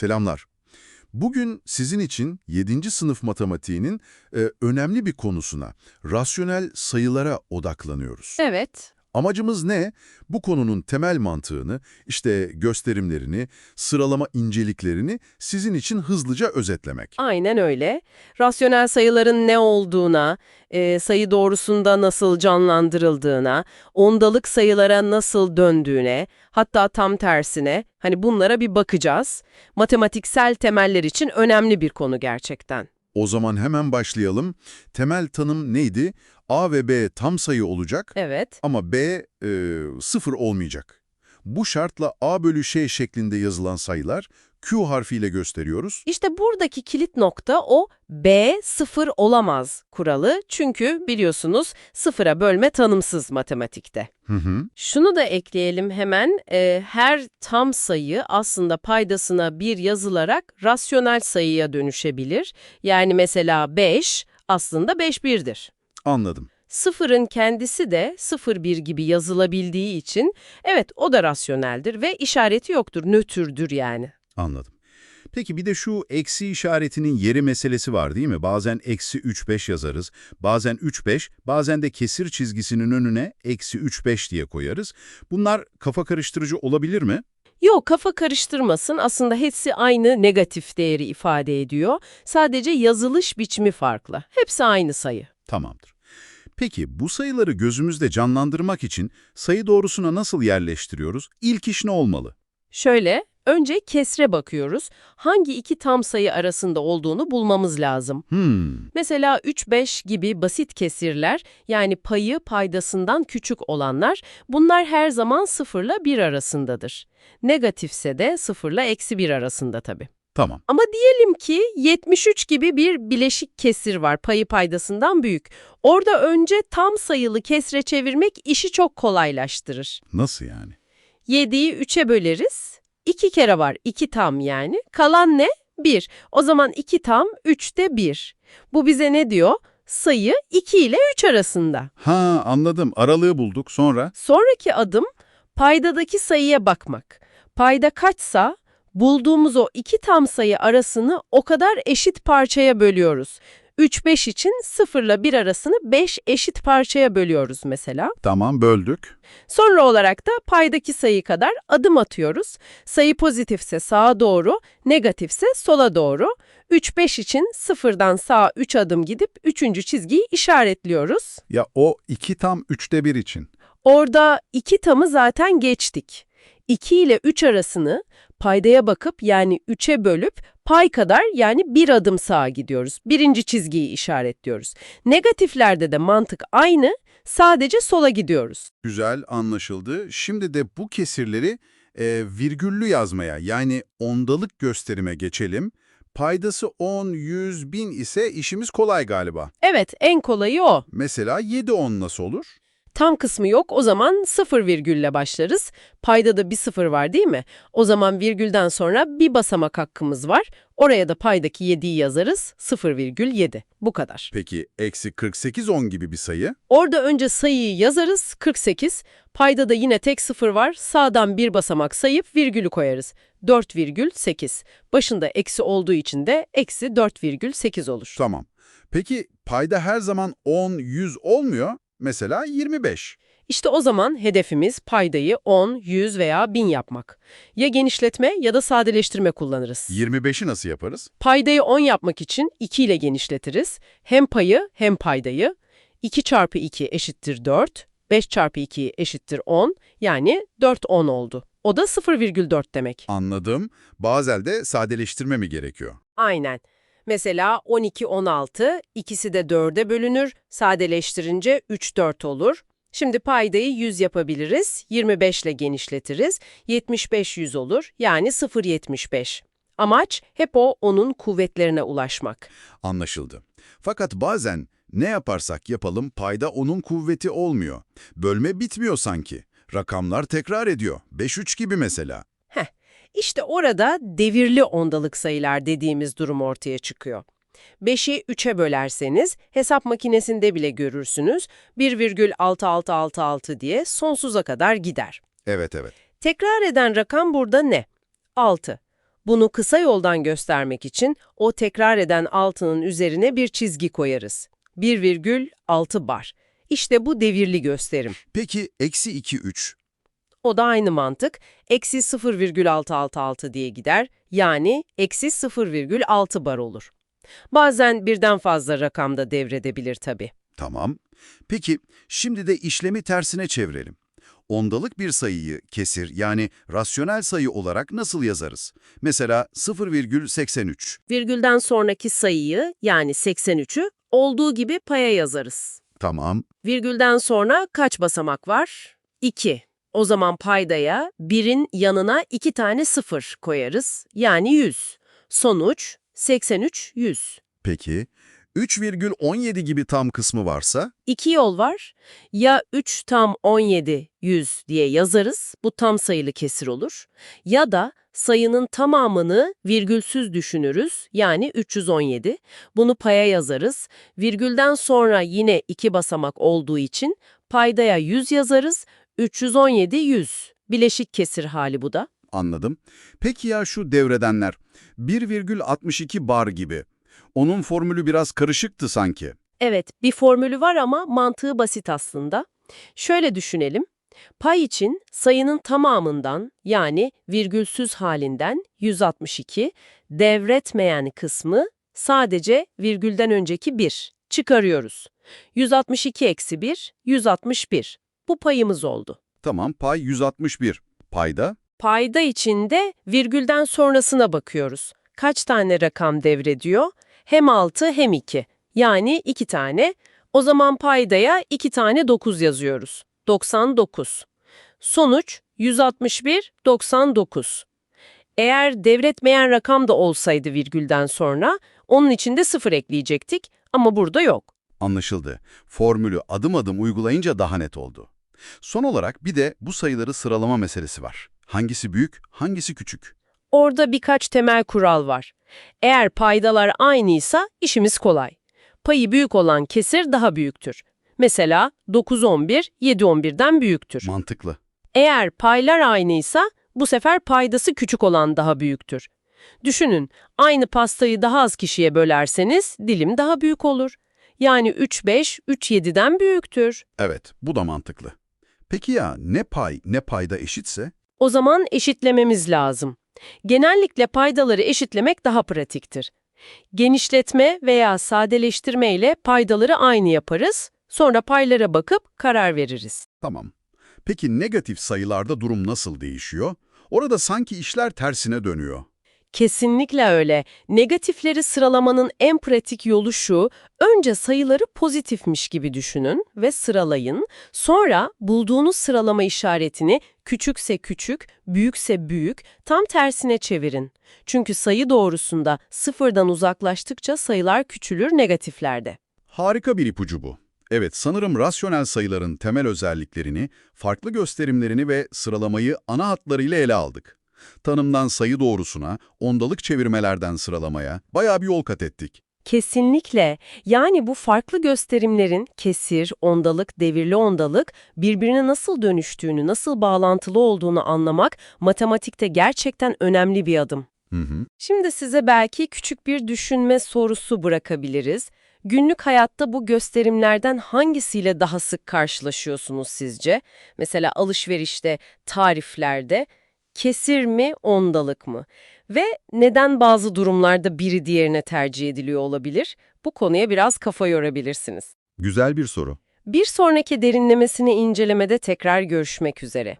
Selamlar. Bugün sizin için 7. sınıf matematiğinin e, önemli bir konusuna, rasyonel sayılara odaklanıyoruz. Evet. Amacımız ne? Bu konunun temel mantığını, işte gösterimlerini, sıralama inceliklerini sizin için hızlıca özetlemek. Aynen öyle. Rasyonel sayıların ne olduğuna, e, sayı doğrusunda nasıl canlandırıldığına, ondalık sayılara nasıl döndüğüne, hatta tam tersine, hani bunlara bir bakacağız. Matematiksel temeller için önemli bir konu gerçekten. O zaman hemen başlayalım. Temel tanım neydi? A ve B tam sayı olacak Evet. ama B e, sıfır olmayacak. Bu şartla A bölü şey şeklinde yazılan sayılar Q harfiyle gösteriyoruz. İşte buradaki kilit nokta o B sıfır olamaz kuralı. Çünkü biliyorsunuz sıfıra bölme tanımsız matematikte. Hı hı. Şunu da ekleyelim hemen. Ee, her tam sayı aslında paydasına bir yazılarak rasyonel sayıya dönüşebilir. Yani mesela 5 aslında 5 birdir. Anladım. Sıfırın kendisi de 0-1 gibi yazılabildiği için evet o da rasyoneldir ve işareti yoktur, nötrdür yani. Anladım. Peki bir de şu eksi işaretinin yeri meselesi var değil mi? Bazen eksi 3-5 yazarız, bazen 3-5, bazen de kesir çizgisinin önüne eksi 3-5 diye koyarız. Bunlar kafa karıştırıcı olabilir mi? Yok kafa karıştırmasın aslında hepsi aynı negatif değeri ifade ediyor. Sadece yazılış biçimi farklı. Hepsi aynı sayı. Tamamdır. Peki bu sayıları gözümüzde canlandırmak için sayı doğrusuna nasıl yerleştiriyoruz? İlk iş ne olmalı? Şöyle, önce kesre bakıyoruz. Hangi iki tam sayı arasında olduğunu bulmamız lazım. Hmm, Mesela 3-5 gibi basit kesirler, yani payı paydasından küçük olanlar, bunlar her zaman 0 ile 1 arasındadır. Negatifse de 0 ile eksi 1 arasında tabii. Tamam. Ama diyelim ki 73 gibi bir bileşik kesir var payı paydasından büyük. Orada önce tam sayılı kesre çevirmek işi çok kolaylaştırır. Nasıl yani? 7'yi 3'e böleriz. 2 kere var 2 tam yani. Kalan ne? 1. O zaman 2 tam 3'te 1. Bu bize ne diyor? Sayı 2 ile 3 arasında. Ha anladım. Aralığı bulduk. Sonra? Sonraki adım paydadaki sayıya bakmak. Payda kaçsa bulduğumuz o iki tam sayı arasını o kadar eşit parçaya bölüyoruz. 3-5 için 0 ile 1 arasını 5 eşit parçaya bölüyoruz mesela. Tamam böldük. Sonra olarak da paydaki sayı kadar adım atıyoruz. Sayı pozitifse sağa doğru, negatifse sola doğru. 3-5 için sıfırdan sağa 3 adım gidip 3. çizgiyi işaretliyoruz. Ya o iki tam üçte bir için. Orada iki tamı zaten geçtik. 2 ile 3 arasını paydaya bakıp yani 3'e bölüp pay kadar yani bir adım sağa gidiyoruz. Birinci çizgiyi işaretliyoruz. Negatiflerde de mantık aynı, sadece sola gidiyoruz. Güzel anlaşıldı. Şimdi de bu kesirleri e, virgüllü yazmaya yani ondalık gösterime geçelim. Paydası 10, 100, 1000 ise işimiz kolay galiba. Evet, en kolayı o. Mesela 7 10 nasıl olur? Tam kısmı yok, o zaman sıfır virgülle başlarız. Payda da bir sıfır var değil mi? O zaman virgülden sonra bir basamak hakkımız var. Oraya da paydaki 7'yi yazarız, 0,7. Bu kadar. Peki eksi 48 10 gibi bir sayı? Orada önce sayıyı yazarız, 48. Payda da yine tek sıfır var. Sağdan bir basamak sayıp virgülü koyarız. 4,8. Başında eksi olduğu için de eksi 4,8 olur. Tamam. Peki payda her zaman 10, 100 olmuyor. Mesela 25. İşte o zaman hedefimiz paydayı 10, 100 veya 1000 yapmak. Ya genişletme ya da sadeleştirme kullanırız. 25'i nasıl yaparız? Paydayı 10 yapmak için 2 ile genişletiriz. Hem payı hem paydayı. 2 çarpı 2 eşittir 4. 5 çarpı 2 eşittir 10. Yani 4 10 oldu. O da 0,4 demek. Anladım. Bazen de sadeleştirme mi gerekiyor? Aynen. Mesela 12, 16 ikisi de 4'e bölünür. Sadeleştirince 3, 4 olur. Şimdi paydayı 100 yapabiliriz. 25 ile genişletiriz. 75 100 olur. Yani 0,75. Amaç hep o onun kuvvetlerine ulaşmak. Anlaşıldı. Fakat bazen ne yaparsak yapalım payda onun kuvveti olmuyor. Bölme bitmiyor sanki. Rakamlar tekrar ediyor. 5-3 gibi mesela. İşte orada devirli ondalık sayılar dediğimiz durum ortaya çıkıyor. 5'i 3'e bölerseniz hesap makinesinde bile görürsünüz 1,6666 diye sonsuza kadar gider. Evet evet. Tekrar eden rakam burada ne? 6. Bunu kısa yoldan göstermek için o tekrar eden altının üzerine bir çizgi koyarız. 1,6 bar. İşte bu devirli gösterim. Peki eksi 2, 3. O da aynı mantık. Eksi 0,666 diye gider. Yani eksi 0,6 bar olur. Bazen birden fazla rakamda devredebilir tabii. Tamam. Peki şimdi de işlemi tersine çevirelim. Ondalık bir sayıyı kesir yani rasyonel sayı olarak nasıl yazarız? Mesela 0,83. Virgülden sonraki sayıyı yani 83'ü olduğu gibi paya yazarız. Tamam. Virgülden sonra kaç basamak var? 2. O zaman paydaya 1'in yanına 2 tane 0 koyarız. Yani 100. Sonuç 83, 100. Peki 3,17 gibi tam kısmı varsa? İki yol var. Ya 3 tam 17, 100 diye yazarız. Bu tam sayılı kesir olur. Ya da sayının tamamını virgülsüz düşünürüz. Yani 317. Bunu paya yazarız. Virgülden sonra yine iki basamak olduğu için paydaya 100 yazarız. 317, 100. Bileşik kesir hali bu da. Anladım. Peki ya şu devredenler 1,62 bar gibi. Onun formülü biraz karışıktı sanki. Evet, bir formülü var ama mantığı basit aslında. Şöyle düşünelim. Pay için sayının tamamından yani virgülsüz halinden 162, devretmeyen kısmı sadece virgülden önceki 1 çıkarıyoruz. 162 eksi 1, 161. Bu payımız oldu. Tamam pay 161. Payda? Payda içinde virgülden sonrasına bakıyoruz. Kaç tane rakam devrediyor? Hem 6 hem 2. Yani 2 tane. O zaman paydaya 2 tane 9 yazıyoruz. 99. Sonuç 161, 99. Eğer devretmeyen rakam da olsaydı virgülden sonra onun içinde 0 ekleyecektik ama burada yok. Anlaşıldı. Formülü adım adım uygulayınca daha net oldu. Son olarak bir de bu sayıları sıralama meselesi var. Hangisi büyük, hangisi küçük? Orada birkaç temel kural var. Eğer paydalar aynıysa işimiz kolay. Payı büyük olan kesir daha büyüktür. Mesela 9-11, 7-11'den büyüktür. Mantıklı. Eğer paylar aynıysa bu sefer paydası küçük olan daha büyüktür. Düşünün, aynı pastayı daha az kişiye bölerseniz dilim daha büyük olur. Yani 3-5, 3-7'den büyüktür. Evet, bu da mantıklı. Peki ya ne pay ne payda eşitse? O zaman eşitlememiz lazım. Genellikle paydaları eşitlemek daha pratiktir. Genişletme veya sadeleştirme ile paydaları aynı yaparız, sonra paylara bakıp karar veririz. Tamam. Peki negatif sayılarda durum nasıl değişiyor? Orada sanki işler tersine dönüyor. Kesinlikle öyle. Negatifleri sıralamanın en pratik yolu şu, önce sayıları pozitifmiş gibi düşünün ve sıralayın. Sonra bulduğunuz sıralama işaretini küçükse küçük, büyükse büyük, tam tersine çevirin. Çünkü sayı doğrusunda sıfırdan uzaklaştıkça sayılar küçülür negatiflerde. Harika bir ipucu bu. Evet, sanırım rasyonel sayıların temel özelliklerini, farklı gösterimlerini ve sıralamayı ana hatlarıyla ele aldık. Tanımdan sayı doğrusuna, ondalık çevirmelerden sıralamaya bayağı bir yol kat ettik. Kesinlikle. Yani bu farklı gösterimlerin kesir, ondalık, devirli ondalık birbirine nasıl dönüştüğünü, nasıl bağlantılı olduğunu anlamak matematikte gerçekten önemli bir adım. Hı hı. Şimdi size belki küçük bir düşünme sorusu bırakabiliriz. Günlük hayatta bu gösterimlerden hangisiyle daha sık karşılaşıyorsunuz sizce? Mesela alışverişte, tariflerde, kesir mi, ondalık mı? Ve neden bazı durumlarda biri diğerine tercih ediliyor olabilir? Bu konuya biraz kafa yorabilirsiniz. Güzel bir soru. Bir sonraki derinlemesine incelemede tekrar görüşmek üzere.